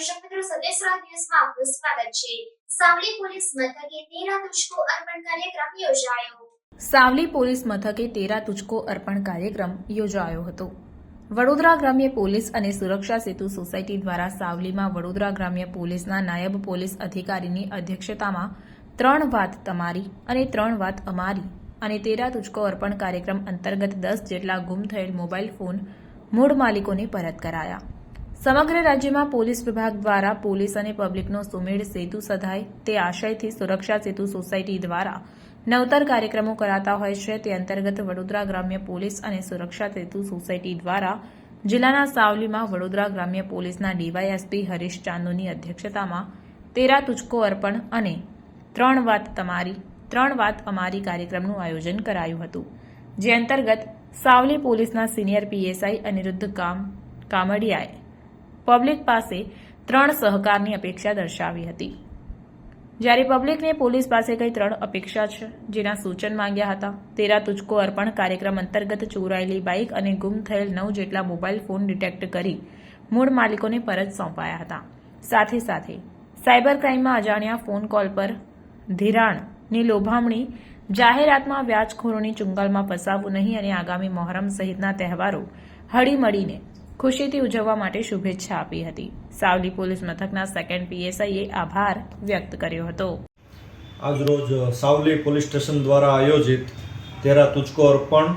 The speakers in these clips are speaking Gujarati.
દર્શક મિત્રો આપનું સ્વાગત છે. સાવલી પોલીસ મથકે તેરા તુજકો અર્પણ કાર્યક્રમ યોજાયો. સાવલી પોલીસ મથકે તેરા તુચકો અર્પણ કાર્યક્રમ યોજાયો હતો. વડોદરા ગ્રામ્ય પોલીસ અને સુરક્ષા સેતુ સોસાયટી દ્વારા સાવલીમાં વડોદરા ગ્રામ્ય પોલીસના નાયબ પોલીસ અધિકારીની અધ્યક્ષતામાં ત્રણ વાત તમારી અને ત્રણ વાત અમારી અને તેરા તુચકો અર્પણ કાર્યક્રમ અંતર્ગત દસ જેટલા ગુમ થયેલ મોબાઈલ ફોન મૂળ માલિકોને પરત કરાયા. સમગ્ર રાજ્યમાં પોલીસ વિભાગ દ્વારા પોલીસ અને પબ્લિકનો સુમેળ સેતુ સધાય તે આશયથી સુરક્ષા સેતુ સોસાયટી દ્વારા નવતર કાર્યક્રમો કરાતા હોય છે. તે અંતર્ગત વડોદરા ગ્રામ્ય પોલીસ અને સુરક્ષા સેતુ સોસાયટી દ્વારા જિલ્લાના સાવલીમાં વડોદરા ગ્રામ્ય પોલીસના ડીવાયએસપી હરીશ ચાંદોની અધ્યક્ષતામાં તેરા તુચકો અર્પણ અને ત્રણ વાત તમારી, ત્રણ વાત અમારી કાર્યક્રમનું આયોજન કરાયું હતું. જે અંતર્ગત સાવલી પોલીસના સિનિયર પીએસઆઈ અનિરુદ્ધ કામ, કામડિયાએ પબ્લિક પાસે ત્રણ સહકારની અપેક્ષા દર્શાવી હતી. જ્યારે પબ્લિકને પોલીસ પાસે કઈ ત્રણ અપેક્ષા છે, જેના સૂચન માંગ્યા હતા, તેરા તુચકો અર્પણ કાર્યક્રમ અંતર્ગત ચોરાયેલી બાઇક અને ગુમ થયેલ નવ જેટલા મોબાઈલ ફોન ડિટેક્ટ કરી મૂળ માલિકોને પરત સોંપાયા હતા. સાથે સાથે, સાયબર ક્રાઇમમાં અજાણ્યા ફોન કોલ પર ધિરાણની લોભામણી, જાહેરાતમાં વ્યાજખોરોની ચુંગાલમાં ફસાવવું નહીં અને આગામી મોહરમ સહિતના તહેવારો હળીમળીને ખુશીથી ઉજવવા માટે શુભેચ્છા આપી હતી. સાવલી પોલીસ મથકના સેકન્ડ પીએસઆઈએ આભાર વ્યક્ત કર્યો હતો. આજરોજ સાવલી પોલીસ સ્ટેશન દ્વારા આયોજિત તેરા તુચકો અર્પણ.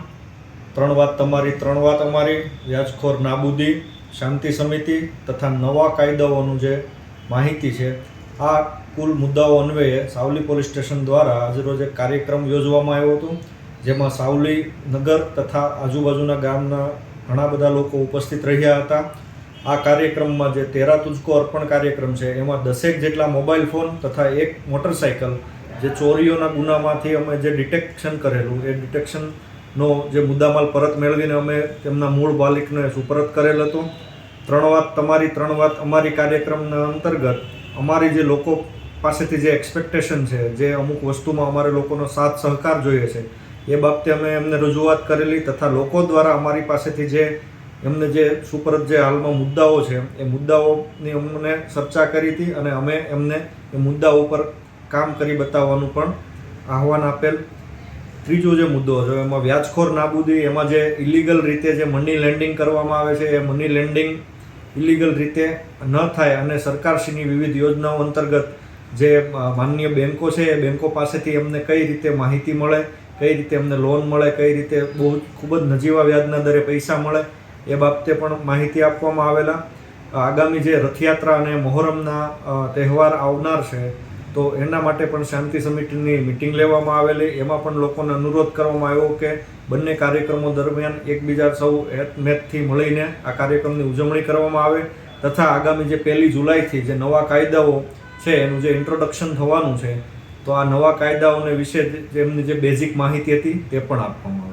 ત્રણ વાત તમારી, ત્રણ વાત અમારી. વ્યાજખોર નાબૂદી, શાંતિ સમિતિ તથા નવા કાયદાઓનું જે માહિતી છે, આ કુલ મુદ્દાઓ અન્વયે સાવલી પોલીસ સ્ટેશન દ્વારા આજરોજ એક કાર્યક્રમ યોજવામાં આવ્યો હતો, જેમાં સાવલી નગર તથા આજુબાજુના ગામના ઘણા બધા લોકો ઉપસ્થિત રહ્યા હતા. આ કાર્યક્રમમાં જે તેરા તુજકો અર્પણ કાર્યક્રમ છે, એમાં દસેક જેટલા મોબાઈલ ફોન તથા એક મોટરસાયકલ જે ચોરીઓના ગુનામાંથી અમે જે ડિટેક્શન કરેલું, એ ડિટેક્શનનો જે મુદ્દામાલ પરત મેળવીને અમે તેમના મૂળ માલિકને સુપરત કરેલ હતો. ત્રણ વાત તમારી, ત્રણ વાત અમારી કાર્યક્રમના અંતર્ગત. અમારી જે લોકો પાસેથી જે એક્સપેક્ટેશન છે, જે અમુક વસ્તુમાં અમારે લોકોનો સાથ સહકાર જોઈએ છે એ બાબતે અમે એમને રજૂઆત કરેલી તથા લોકો દ્વારા અમારી પાસેથી જે એમને જે સુપરત જે હાલમાં મુદ્દાઓ છે, એ મુદ્દાઓની અમને ચર્ચા કરી હતી અને અમે એમને એ મુદ્દાઓ પર કામ કરી બતાવવાનું પણ આહવાન આપેલ. ત્રીજો જે મુદ્દો છે, એમાં વ્યાજખોર નાબૂદી, એમાં જે ઇલીગલ રીતે જે મની લેન્ડિંગ કરવામાં આવે છે, એ મની લેન્ડિંગ ઇલીગલ રીતે ન થાય અને સરકારશ્રીની વિવિધ યોજનાઓ અંતર્ગત જે માન્ય બેન્કો છે, એ બેન્કો પાસેથી એમને કઈ રીતે માહિતી મળે કઈ રીતે એમને લોન મળે, કઈ રીતે બહુ ખૂબ જ નજીવા વ્યાજના દરે પૈસા મળે, એ બાબતે પણ માહિતી આપવામાં આવેલા. આગામી જે રથયાત્રા અને મોહરમના તહેવાર આવનાર છે, તો એના માટે પણ શાંતિ સમિતિની મિટિંગ લેવામાં આવેલી. એમાં પણ લોકોને અનુરોધ કરવામાં આવ્યો કે બંને કાર્યક્રમો દરમિયાન એકબીજા સૌ મેથથી મળીને આ કાર્યક્રમની ઉજવણી કરવામાં આવે તથા આગામી જે પહેલી જુલાઈથી જે નવા કાયદાઓ છે, એનું જે ઇન્ટ્રોડક્શન થવાનું છે તો આ નવા કાયદાઓને વિશે એમની જે બેઝિક માહિતી હતી તે પણ આપવામાં આવે.